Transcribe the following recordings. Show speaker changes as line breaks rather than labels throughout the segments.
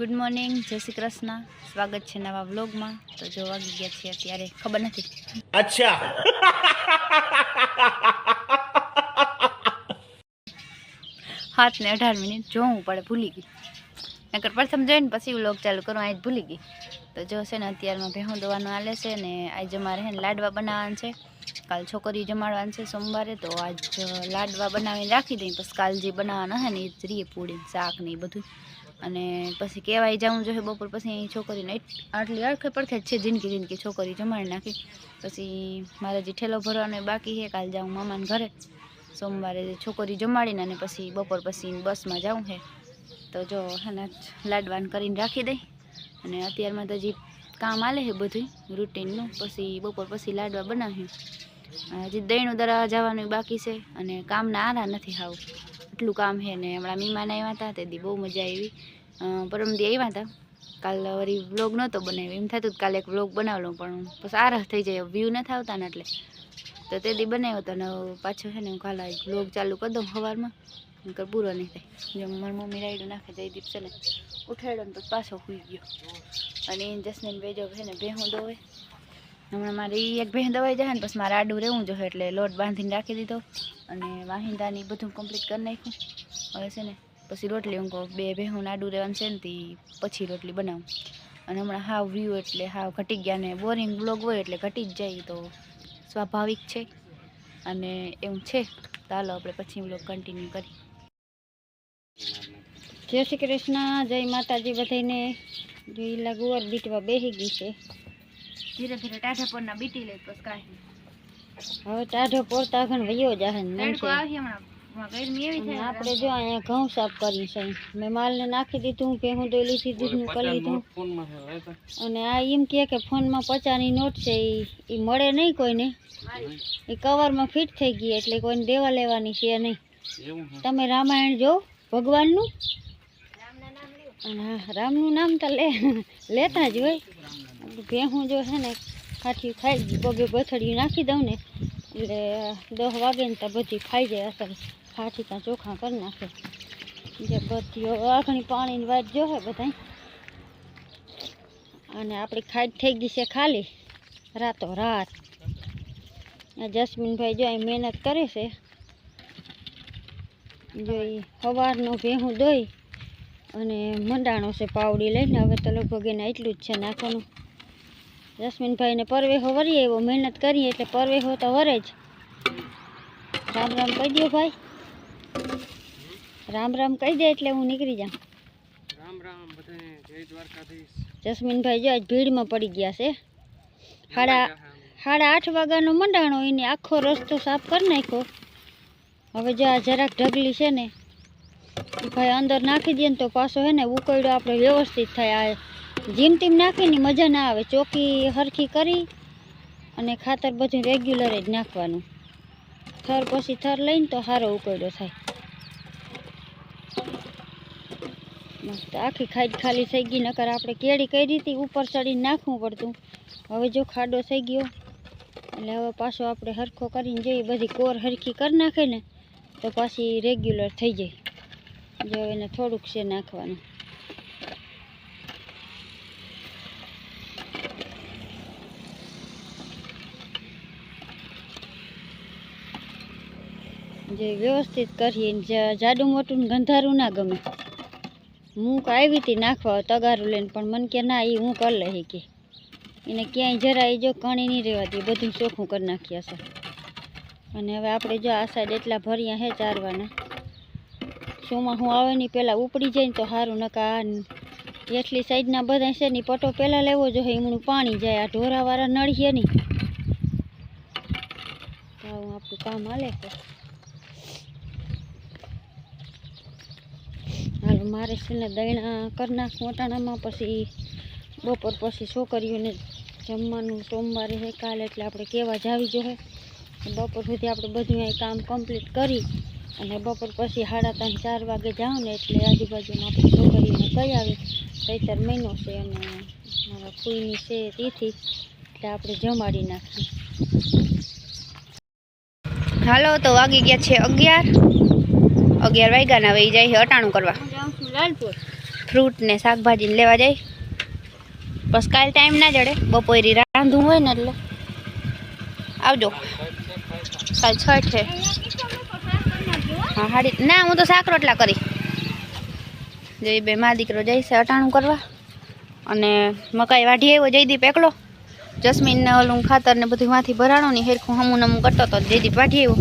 Good morning જય શ્રી કૃષ્ણ. સ્વાગત છે નવા વ્લોગમાં. તો જો વાગી ગયા છે અત્યારે ખબર નથી.
અચ્છા.
હાથ ને અઢાર મિનિટ જોવું પડે ભૂલી ગઈ. નકર પ્રથમ જોઈને પછી વ્લોગ ચાલુ કરું આજ ભૂલી ગઈ. તો જોશે ને અત્યારમાં ભેહું દવાનું આલે છે ને આજે મારે હે લાડવા બનાવવાના છે. કાલ છોકરી જમાડવાની છે સોમવારે તો આજ લાડવા બનાવીને રાખી દઈ પછી કાલ જે બનાવવાના હે ને એ જ રીએ પૂડીને શાક ને એ બધું. અને પછી કહેવાય જવું જોઈએ બપોર પછી છોકરીને એટ- આટલી અડખે પડખે જ છે જિંદગી જિંદગી છોકરી જમાડી નાખી. પછી મારે જે ઠેલો ભરવાનો બાકી છે, કાલ જાઉં મામાને ઘરે. સોમવારે છોકરી જમાડીને અને પછી બપોર પછી બસમાં જાઉં છે તો જો હેને લાડવાન કરીને રાખી દઈ. અને અત્યારમાં તો હજી કામ આલે છે બધું રૂટીનનું, પછી બપોર પછી લાડવા બનાવ્યું. હજી દહીણું દરા જવાનું બાકી છે અને કામના આરા નથી હાવ. એટલું કામ છે ને હમણાં મહેમાન આવ્યા હતા, તે દી બહુ મજા આવી. પરમ પરમદી આવ્યા હતા. કાલ વળી વ્લોગ નહોતો બનાવ્યો. એમ થતું કાલે એક વ્લોગ બનાવલો, પણ બસ આરહ થઈ જાય વ્યૂ નથી આવતા ને એટલે. તો તે દી બનાવ્યો હતો ને પાછો છે ને હું કાલે વ્લોગ ચાલુ કરી દઉં સવારમાં નકર પૂરો નહીં થાય. જો મારી મમ્મી રાયડું નાખે, જયદીપ છે ને, ઉઠાડ્યો ને તો પાછો સુઈ ગયો. અને જસમીન બેજો છે ને ભેહું દોવે. હમણાં મારી એક બહેન દવાઈ જાય ને પછી મારે આડું રહેવું જોઈએ એટલે લોટ બાંધીને રાખી દીધો અને વાહિંદાની બધું કમ્પ્લીટ કરી નાખ્યું. હવે છે ને, પછી રોટલી હું બે બહેન આડું રહેવાનું છે ને, તે પછી રોટલી બનાવું. અને હમણાં હાવ વ્યૂ એટલે હાવ ઘટી ગયા ને બોરિંગ બ્લોગ હોય એટલે ઘટી જ જાય તો સ્વાભાવિક છે. અને એવું છે. ચાલો આપણે પછી બ્લોગ કન્ટિન્યુ કરી જય શ્રી કૃષ્ણ, જય માતાજી બધાને જોઈ લાગુ બીટવા બેસી ગઈ છે. ધીરે ધીરે ટાઢા પરના બીટી લે પછી કાઢી હવે ટાઢો પોરતા ઘણ વયો જાહે ને આપણે જો અહીંયા ઘઉં સાફ કરી છે. મેં માલને નાખી દીધું કે હું દોઈ લીધી દીધું કરી લીધું અને આ એમ કહે કે ફોનમાં પચાસની નોટ છે એ એ મળે નહીં કોઈને. એ કવરમાં ફિટ થઈ ગઈ એટલે કોઈને દેવા લેવાની છે નહીં. તમે રામાયણ જો ભગવાનનું? અને રામનું નામ તો લે લેતા જ હોય. ભેહું જો છે ને કાઠી ખાઈ જ બબે બથડિયું નાખી દઉં ને, એટલે દસ વાગે ને તો બધી ખાઈ જાય અસર કાઠી ત્યાં ચોખા કરી નાખે. જે બધી આખણી પાણીની વાત જો હે બધાય. અને આપણી ખાઈ થઈ ગઈ છે ખાલી. રાતો રાત જસ્મીનભાઈ જો મહેનત કરે છે. જો એ સવારનું ભેહું દોઈ અને મંડાણો છે પાવડી લઈને. હવે તો લગભગ એને એટલું જ છે નાખવાનું. જસ્મીનભાઈને પરવેહો વરીએ એવો મહેનત કરીએ એટલે પરવેહો તો વરે જ. રામ રામ કહી દો ભાઈ. રામ રામ કહી દે એટલે હું નીકળી જાઉં.
રામ રામ બધાને જય દ્વારકાધીશ.
જસ્મીનભાઈ જો આજ ભીડમાં પડી ગયા છે. સાડા સાડા આઠ વાગ્યાનો મંડાણો એને આખો રસ્તો સાફ કરી નાખ્યો. હવે જો આ જરાક ઢગલી છે ને ભાઈ અંદર નાખી દઈએ ને તો પાછો હે ને ઉકળ્યો, આપણે વ્યવસ્થિત થાય. આ જીમ ટીમ નાખીને મજા ના આવે. ચોકી હરખી કરી અને ખાતર બધું રેગ્યુલર જ નાખવાનું. થર પછી થર લઈને તો સારો ઉકળ્યો થાય. મસ્ત આખી ખાઈ ખાલી થઈ ગઈ, નકર આપણે કેળી કરી હતી, ઉપર ચડીને નાખવું પડતું. હવે જો ખાડો થઈ ગયો, એટલે હવે પાછો આપણે હરખો કરીને જોઈએ બધી કોર હરખી કરી નાખે ને, તો પાછી રેગ્યુલર થઈ જાય. જો એને થોડુંક છે નાખવાનું. જે વ્યવસ્થિત કરીએ જાડું મોટું ગંધારું ના ગમે. હું આવી હતી નાખવા તગારું લઈને, પણ મન કે ના એ હું કરી લઈ કે એને ક્યાંય જરાય જો કણી નહીં રહેવા દે, બધું ચોખ્ખું કરી નાખ્યા છે અને હવે આપણે જો આ સાઈડ એટલા ભર્યા હે ચારવાના હું આવે નહીં પહેલાં ઉપડી જાય ને તો સારું નકા એટલી સાઈડના બધા છે ને પટો પહેલાં લેવો જોઈએ એમનું પાણી જાય, આ ઢોરાવાળા નળીએ નહીં આવું આપણું કામ હાલે છે. હાલો, મારે છે ને દૈણા કરી નાખું વટાણામાં, પછી બપોર પછી છોકરીઓને જમવાનું સોમવારે છે કાલે, એટલે આપણે કહેવા જાવી જોઈએ બપોર સુધી આપણે બધું કામ કમ્પ્લીટ કરી અને બપોર પછી સાડા ત્રણ ચાર વાગે જાઉં ને એટલે આજુબાજુમાં આપણે છોકરીને કહી આવી ચૈતર મહિનો છે અને મારા ફૂઈની છે તિથિ એટલે આપણે જમાડી નાખીએ. હાલો તો વાગી ગયા છે અગિયાર. અગિયાર વાગ્યાના ઈ જાય છે અટાણું કરવા.
છું ફ્રૂટ ને શાકભાજી લેવા જાય. બસ કાલ ટાઈમ ના જડે બપોરે રાંધવું હોય ને એટલે. આવજો. કાલ છઠ છે. હા, હાડી. ના, હું તો શાક રોટલા કરી જઈ બે મા દીકરો જઈશે અટાણું કરવા. અને મકાઈ વાઢી આવ્યો, જયદીપ એકલો. જસ્મીનને ઓલું ખાતર ને બધું માંથી ભરાણું ને હેરખું હમું નમું કરતો હતો જયદીપ વાઢી આવ્યો.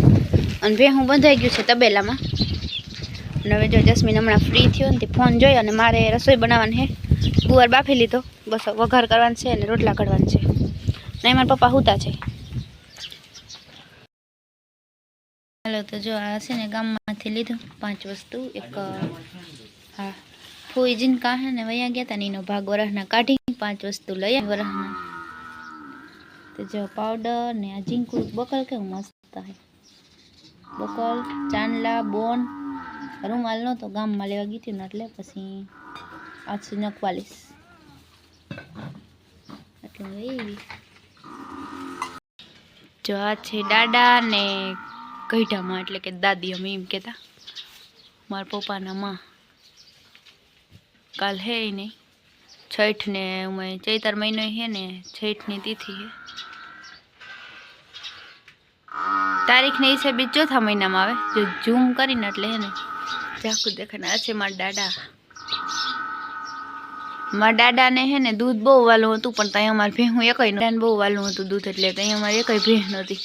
અને ભેહું બંધાઈ ગયું છે તબેલામાં. અને હવે જો જસ્મીન હમણાં ફ્રી થયો ને ફોન જોઈ અને મારે રસોઈ બનાવવાની હે. ગુવાર બાફી લીધો. બસ વઘાર કરવાનું છે અને રોટલા કાઢવાના છે. નહીં, મારા પપ્પા હુતા છે હાલો તો જો આ છે ને ગામમાંથી લીધું પાંચ વસ્તુ. એક, હા, ફોઈજીન કાહે ને વયા ગયા હતા એનો ભાગ વરસના કાઢી પાંચ વસ્તુ લઈ વરસના તો જો પાવડર ને આ ઝીંકું બકલ કેવું મસ્ત થાય. બકલ, ચાંદલા, બોન. રૂમાલ નહોતો ગામમાં લેવા ગઈ હતી ને એટલે પછી આછી નખવાલીશ. એટલે જો આ છે દાદા ને ગઈઢામાં એટલે કે દાદી અમે એમ કહેતા, મારા પપ્પાના માં કાલ હે નહીં છઠ ને ચૈતર મહિનો હે ને છઠની તિથિ હે. તારીખ ને હિસાબે ચોથા મહિનામાં આવે, જો ઝૂમ કરીને એટલે હે ને, ઝાકું દેખાને આ છે મારા દાદા. મારા દાદાને હે ને દૂધ બહુ વાલું હતું, પણ ત્યાં અમારે ભેહું એકય નહોતું બહુ વાલું હતું દૂધ, એટલે ત્યાં અમારે એકય ભેહ નહોતી.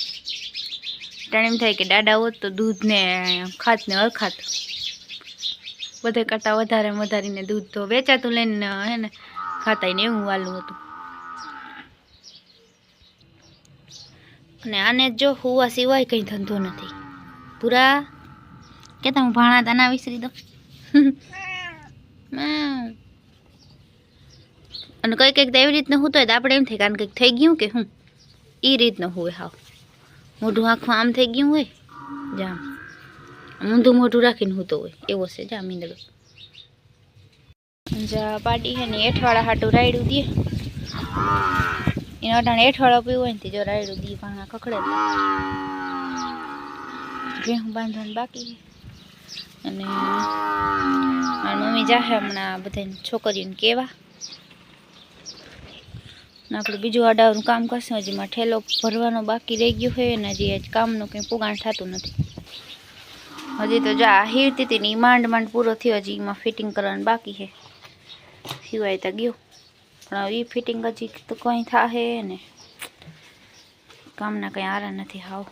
ત્યારે એમ થાય કે દાદા હોત તો દૂધને ખાતને ખાત ને અરખાત બધે કરતાં વધારે વધારીને દૂધ તો વેચાતું લઈને હે ને, ખાતાય ને એવું વાલું હતું. અને આને જો હુવા સિવાય કંઈ ધંધો નથી. પૂરા કે તમે ભાણા તાના વિસરી દો. અને કંઈક કંઈક તો એવી રીતનું હું તો આપણે એમ થાય કારણ કંઈક થઈ ગયું કે હું? એ રીતનું હોય હાવ. મોઢું આખું આમ થઈ ગયું હોય, જામ. ઊંધું મોઢું રાખીને હૂતો હોય, એવો છે, જામ ઈંદડો જા પાડી હે ને એઠવાળા હાટું રાયડું દે. એનો અટાણે એઠવાળો પીવું હોય ને તે જો રાયડું દી, ભાણા કકડે ઘેહું બાંધવાનું બાકી અને મારી મમ્મી જાહે હમણાં બધાને છોકરીઓને કહેવા આપણે બીજું અડાવનું કામ કરશું. હજી માં ઠેલો ભરવાનો બાકી રહી ગયો હોય ને હજી કામનું કંઈ પુગાણ થતું નથી. હજી તો જા હીરતી હતી ને માંડ માંડ પૂરો થયો, હજી એમાં ફિટિંગ કરવાનું બાકી છે. સિવાય તો ગયો. પણ એ ફિટિંગ હજી તો કંઈ થાય ને. કામના કંઈ આરા નથી હાવ.